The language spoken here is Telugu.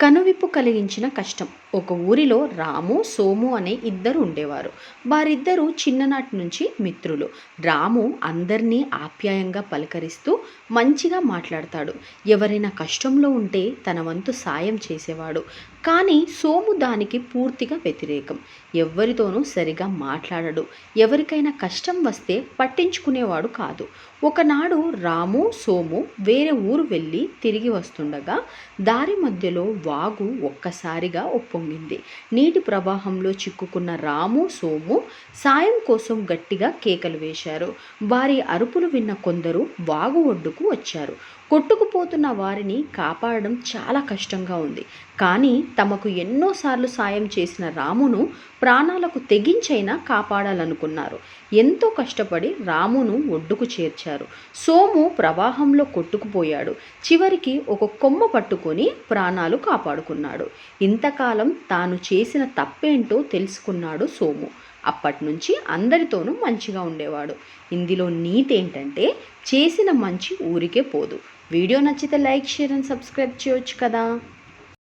కనువిప్పు కలిగించిన కష్టం. ఒక ఊరిలో రాము సోము అనే ఇద్దరు ఉండేవారు. వారిద్దరూ చిన్ననాటి నుంచి మిత్రులు. రాము అందరినీ ఆప్యాయంగా పలకరిస్తూ మంచిగా మాట్లాడతాడు. ఎవరైనా కష్టంలో ఉంటే తన వంతు సాయం చేసేవాడు. కానీ సోము దానికి పూర్తిగా వ్యతిరేకం. ఎవ్వరితోనూ సరిగా మాట్లాడడు. ఎవరికైనా కష్టం వస్తే పట్టించుకునేవాడు కాదు. ఒకనాడు రాము సోము వేరే ఊరు వెళ్ళి తిరిగి వస్తుండగా దారి మధ్యలో వాగు ఒక్కసారిగా ఉప్పొంగింది. నీటి ప్రవాహంలో చిక్కుకున్న రాము సోము సాయం కోసం గట్టిగా కేకలు వేశారు. వారి అరుపులు విన్న కొందరు వాగు ఒడ్డుకు వచ్చారు. కొట్టుకుపోతున్న వారిని కాపాడడం చాలా కష్టంగా ఉంది. కానీ తమకు ఎన్నోసార్లు సాయం చేసిన రామును ప్రాణాలకు తెగించైనా కాపాడాలనుకున్నారు. ఎంతో కష్టపడి రామును ఒడ్డుకు చేర్చారు. సోము ప్రవాహంలో కొట్టుకుపోయాడు. చివరికి ఒక కొమ్మ పట్టుకొని ప్రాణాలు కాపాడుకున్నాడు. ఇంతకాలం తాను చేసిన తప్పేంటో తెలుసుకున్నాడు సోము. అప్పటి నుంచి అందరితోనూ మంచిగా ఉండేవాడు. ఇందులో నీతి ఏంటంటే చేసిన మంచి ఊరికే పోదు. వీడియో నచ్చితే లైక్ షేర్ అండ్ సబ్స్క్రైబ్ చేయొచ్చు కదా.